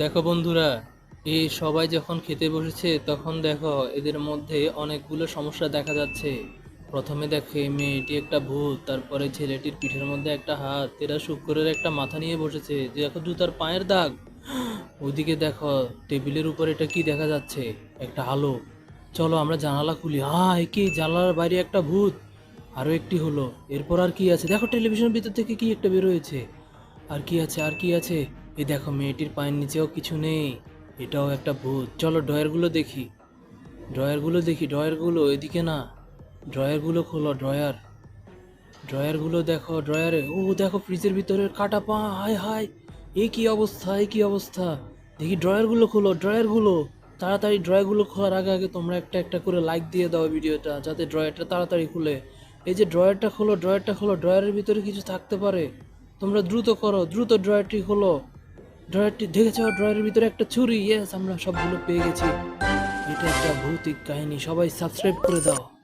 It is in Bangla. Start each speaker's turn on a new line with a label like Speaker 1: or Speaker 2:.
Speaker 1: দেখো বন্ধুরা এই সবাই যখন খেতে বসেছে, তখন দেখো এদের মধ্যে অনেকগুলো সমস্যা দেখা যাচ্ছে। প্রথমে দেখো মেয়েটি একটা ভূত, তারপরে ছেলেটির পিঠের মধ্যে একটা হাত, এরা শুক্রের একটা মাথা নিয়ে বসেছে। যে দেখো জুতার পায়ের দাগ। ওইদিকে দেখো, টেবিলের উপর এটা কি দেখা যাচ্ছে? একটা আলো। চলো আমরা জানালা খুলি। এ কি জানালার বাইরে একটা ভূত। আরও একটি হলো। এরপর আর কি আছে? দেখো, টেলিভিশনের ভিতর থেকে কি একটা বের হয়েছে। আর কি আছে, আর কি আছে? এই দেখো, মেয়েটির পায়ের নিচেও কিছু নেই। এটাও একটা ভূত। চলো ড্রয়ারগুলো দেখি। ড্রয়ারগুলো দেখি, ড্রয়ারগুলো এদিকে না। ড্রয়ারগুলো খোলো, ড্রয়ার। ড্রয়ারগুলো দেখো, ড্রয়ারে। ও দেখো, ফ্রিজের ভিতরে কাটা পা, হায় হায়। এই কি অবস্থা এই কি অবস্থা? দেখি, ড্রয়ারগুলো খোলো, ড্রয়ারগুলো। তাড়াতাড়ি ড্রয়ারগুলো খোলার আগে আগে তোমরা একটা একটা করে লাইক দিয়ে দাও ভিডিওটা, যাতে ড্রয়ারটা তাড়াতাড়ি খুলে। এই যে ড্রয়ারটা খোলো ড্রয়ারটা খোলো, ড্রয়ারের ভিতরে কিছু থাকতে পারে। তোমরা দ্রুত করো, দ্রুত ড্রয়ারটি খোলো। ড্রয়ারটি দেখেছ? ড্রয়ারের ভিতরে একটা ছুরি ইয়েস আমরা সবগুলো পেয়ে গেছি। এটা একটা ভৌতিক কাহিনী। সবাই সাবস্ক্রাইব করে দাও।